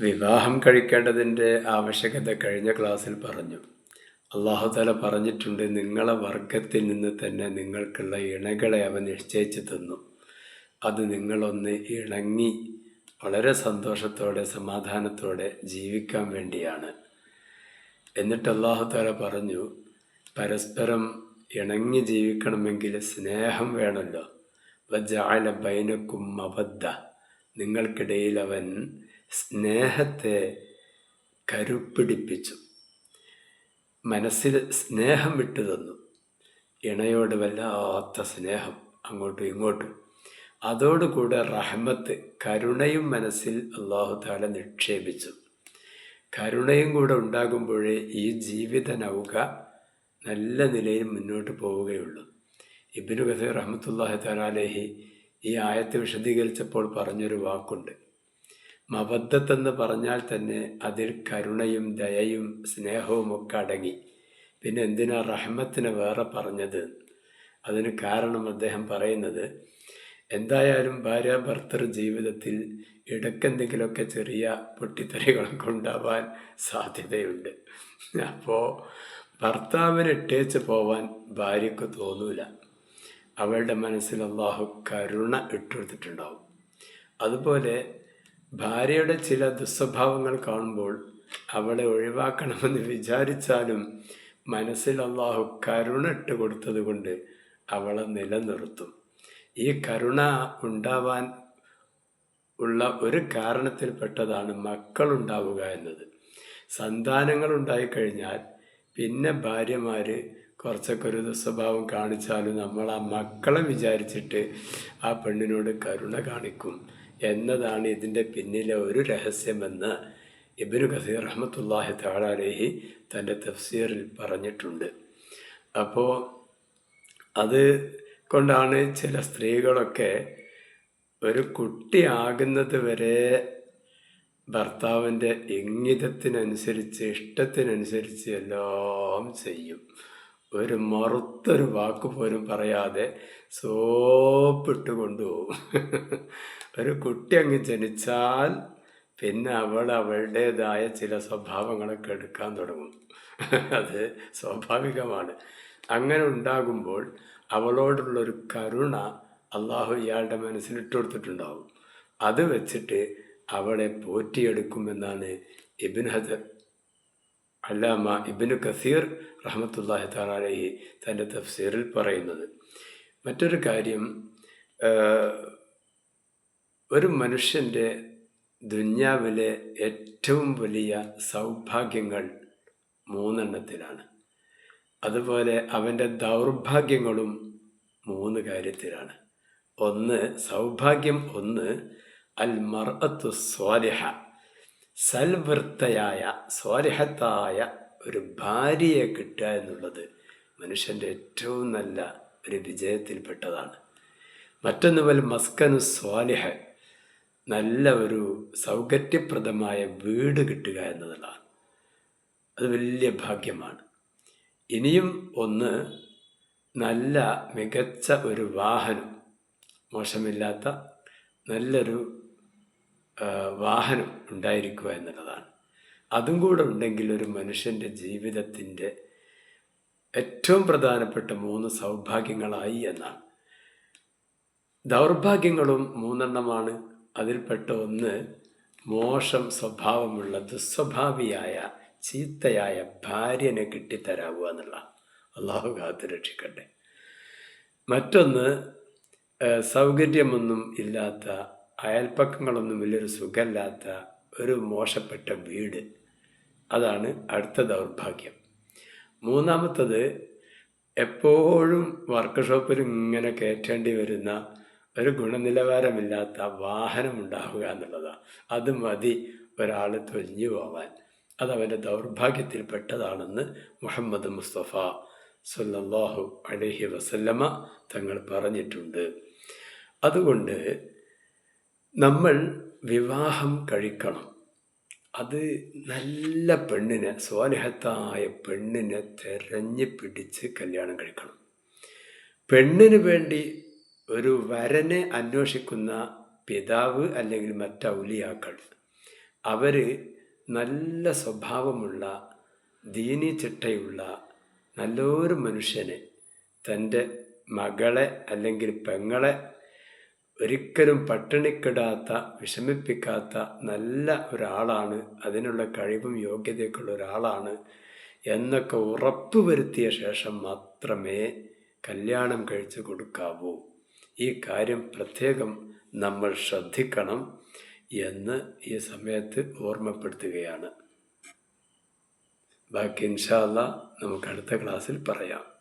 വിവാഹം കഴിക്കേണ്ടതിന്റെ ആവശ്യകത കഴിഞ്ഞ ക്ലാസ്സിൽ പറഞ്ഞു. അള്ളാഹുതല പറഞ്ഞിട്ടുണ്ട് നിങ്ങളെ വർഗത്തിൽ നിന്ന് തന്നെ നിങ്ങൾക്കുള്ള ഇണകളെ അവൻ നിശ്ചയിച്ചു തന്നു. അത് നിങ്ങളൊന്ന് ഇണങ്ങി വളരെ സന്തോഷത്തോടെ സമാധാനത്തോടെ ജീവിക്കാൻ വേണ്ടിയാണ്. എന്നിട്ട് അള്ളാഹുതല പറഞ്ഞു പരസ്പരം ഇണങ്ങി ജീവിക്കണമെങ്കിൽ സ്നേഹം വേണമല്ലോ. വജാല ബൈനക്കും മബദ്ധ നിങ്ങൾക്കിടയിൽ അവൻ സ്നേഹത്തെ കരുപ്പിടിപ്പിച്ചു. മനസ്സിൽ സ്നേഹം വിട്ടു തന്നു. ഇണയോട് വല്ലാത്ത സ്നേഹം അങ്ങോട്ടും ഇങ്ങോട്ടും. അതോടുകൂടെ റഹ്മത്ത് കരുണയും മനസ്സിൽ അള്ളാഹു താല നിക്ഷേപിച്ചു. കരുണയും കൂടെ ഉണ്ടാകുമ്പോഴേ ഈ ജീവിത നൗക നല്ല നിലയിൽ മുന്നോട്ട് പോവുകയുള്ളൂ. ഇബിനു ഖസീർ റഹ്മത്തുല്ലാഹി താലാലേഹി ഈ ആയത്ത് വിശദീകരിച്ചപ്പോൾ പറഞ്ഞൊരു വാക്കുണ്ട്. മബദ്ധത്തെന്ന് പറഞ്ഞാൽ തന്നെ അതിൽ കരുണയും ദയയും സ്നേഹവും ഒക്കെ അടങ്ങി. പിന്നെ എന്തിനാ റഹ്മത്തിനെ വേറെ പറഞ്ഞത്? അതിന് കാരണം അദ്ദേഹം പറയുന്നത് എന്തായാലും ഭാര്യ ഭർത്തർ ജീവിതത്തിൽ ഇടയ്ക്കെന്തെങ്കിലുമൊക്കെ ചെറിയ പൊട്ടിത്തെറികളൊക്കെ ഉണ്ടാവാൻ സാധ്യതയുണ്ട്. അപ്പോൾ ഭർത്താവിനെ ഇട്ടേച്ച് പോവാൻ ഭാര്യയ്ക്ക് തോന്നൂല. അവളുടെ മനസ്സിൽ അള്ളാഹു കരുണ ഇട്ടുകൊടുത്തിട്ടുണ്ടാവും. അതുപോലെ ഭാര്യയുടെ ചില ദുസ്വഭാവങ്ങൾ കാണുമ്പോൾ അവളെ ഒഴിവാക്കണമെന്ന് വിചാരിച്ചാലും മനസ്സിൽ അള്ളാഹു കരുണ ഇട്ട് കൊടുത്തത് കൊണ്ട് അവളെ നിലനിർത്തും. ഈ കരുണ ഉണ്ടാവാൻ ഉള്ള ഒരു കാരണത്തിൽപ്പെട്ടതാണ് മക്കളുണ്ടാവുക എന്നത്. സന്താനങ്ങൾ ഉണ്ടായിക്കഴിഞ്ഞാൽ പിന്നെ ഭാര്യമാർ കുറച്ചൊക്കെ ഒരു ദുസ്വഭാവം കാണിച്ചാലും നമ്മൾ ആ മക്കളെ വിചാരിച്ചിട്ട് ആ പെണ്ണിനോട് കരുണ കാണിക്കും. എന്നതാണ് ഇതിന്റെ പിന്നിലെ ഒരു രഹസ്യമെന്ന് ഇബിനു ഖസീർ റഹ്മത്തുല്ലാഹി താഴാലേഹി തന്റെ തഫ്സീറിൽ പറഞ്ഞിട്ടുണ്ട്. അപ്പോൾ അത് കൊണ്ടാണ് ചില സ്ത്രീകളൊക്കെ ഒരു കുട്ടിയാകുന്നത് വരെ ഭർത്താവിന്റെ ഇംഗിതത്തിനനുസരിച്ച് ഇഷ്ടത്തിനനുസരിച്ച് എല്ലാം ചെയ്യും. ഒരു മറുത്തൊരു വാക്ക് പോലും പറയാതെ സോപ്പിട്ട് കൊണ്ടുപോകും. ഒരു കുട്ടി അങ്ങ് ജനിച്ചാൽ പിന്നെ അവൾ അവളുടേതായ ചില സ്വഭാവങ്ങളൊക്കെ എടുക്കാൻ തുടങ്ങും. അത് സ്വാഭാവികമാണ്. അങ്ങനെ ഉണ്ടാകുമ്പോൾ അവളോടുള്ളൊരു കരുണ അള്ളാഹു ഇയാളുടെ മനസ്സിൽ ഇട്ടുകൊടുത്തിട്ടുണ്ടാവും അത് വെച്ചിട്ട് അവളെ പോറ്റിയെടുക്കുമെന്നാണ് ഇബിൻ ഹജർ അല്ലാമ ഇബിന് കസീർ റഹമത്തുല്ലാഹി താറാലി തന്റെ തഫ്സീറിൽ പറയുന്നത്. മറ്റൊരു കാര്യം ഒരു മനുഷ്യന്റെ ദുന്യാവിലെ ഏറ്റവും വലിയ സൗഭാഗ്യങ്ങൾ മൂന്നെണ്ണത്തിലാണ്. അതുപോലെ അവന്റെ ദൗർഭാഗ്യങ്ങളും മൂന്ന് കാര്യത്തിലാണ്. ഒന്ന് സൗഭാഗ്യം. ഒന്ന് അൽ മർഅത്തു സ്വാലിഹ സൽവൃത്തയായ സ്വാലിഹത്തായ ഒരു ഭാര്യയെ കിട്ടുക എന്നുള്ളത് മനുഷ്യന്റെ ഏറ്റവും നല്ല ഒരു വിജയത്തിൽപ്പെട്ടതാണ്. മറ്റൊന്ന് മസ്കനു സ്വാലിഹ നല്ല ഒരു സൗകര്യപ്രദമായ വീട് കിട്ടുക എന്നതാണ്. അത് വലിയ ഭാഗ്യമാണ്. ഇനിയും ഒന്ന് നല്ല മികച്ച ഒരു വാഹനം മോശമില്ലാത്ത നല്ലൊരു വാഹനം ഉണ്ടായിരിക്കുക എന്നുള്ളതാണ്. അതും കൂടെ ഉണ്ടെങ്കിൽ ഒരു മനുഷ്യന്റെ ജീവിതത്തിന്റെ ഏറ്റവും പ്രധാനപ്പെട്ട മൂന്ന് സൗഭാഗ്യങ്ങളായി എന്നാണ്. ദൗർഭാഗ്യങ്ങളും മൂന്നെണ്ണമാണ്. അതിൽപ്പെട്ട ഒന്ന് മോശം സ്വഭാവമുള്ള ദുസ്വഭാവിയായ ചീത്തയായ ഭാര്യനെ കിട്ടിത്തരാവുക എന്നുള്ള. അള്ളാഹു കാത്തു രക്ഷിക്കട്ടെ. മറ്റൊന്ന് സൗകര്യമൊന്നും ഇല്ലാത്ത അയൽപ്പക്കങ്ങളൊന്നും വലിയൊരു സുഖമില്ലാത്ത ഒരു മോശപ്പെട്ട വീട്. അതാണ് അടുത്ത ദൗർഭാഗ്യം. മൂന്നാമത്തത് എപ്പോഴും വർക്ക്ഷോപ്പിൽ ഇങ്ങനെ കയറ്റേണ്ടി വരുന്ന ഒരു ഗുണനിലവാരമില്ലാത്ത വാഹനം ഉണ്ടാവുക എന്നുള്ളതാണ്. അത് മതി ഒരാൾ തൊലിഞ്ഞു പോവാൻ. അത് അവന്റെ ദൗർഭാഗ്യത്തിൽപ്പെട്ടതാണെന്ന് മുഹമ്മദ് മുസ്തഫ സല്ലാഹു അലഹി വസല്ലമ തങ്ങൾ പറഞ്ഞിട്ടുണ്ട്. അതുകൊണ്ട് നമ്മൾ വിവാഹം കഴിക്കണം. അത് നല്ല പെണ്ണിനെ സ്വാലിഹത്തായ പെണ്ണിനെ തെരഞ്ഞു പിടിച്ച് കല്യാണം കഴിക്കണം. പെണ്ണിന് വേണ്ടി ഒരു വരനെ അന്വേഷിക്കുന്ന പിതാവ് അല്ലെങ്കിൽ മറ്റൗലിയാക്കൾ അവർ നല്ല സ്വഭാവമുള്ള ദീനി ചിട്ടയുള്ള നല്ലൊരു മനുഷ്യനെ തന്റെ മകളെ അല്ലെങ്കിൽ പെങ്ങളെ ഒരിക്കലും പട്ടിണിക്കിടാത്ത വിഷമിപ്പിക്കാത്ത നല്ല ഒരാളാണ് അതിനുള്ള കഴിവും യോഗ്യതയൊക്കെയുള്ള ഒരാളാണ് എന്നൊക്കെ ഉറപ്പ് വരുത്തിയ ശേഷം മാത്രമേ കല്യാണം കഴിച്ചു കൊടുക്കാവൂ. ഈ കാര്യം പ്രത്യേകം നമ്മൾ ശ്രദ്ധിക്കണം എന്ന് ഈ സമയത്ത് ഓർമ്മപ്പെടുത്തുകയാണ്. ബാക്കി ഇൻഷാല്ല നമുക്ക് അടുത്ത ക്ലാസ്സിൽ പറയാം.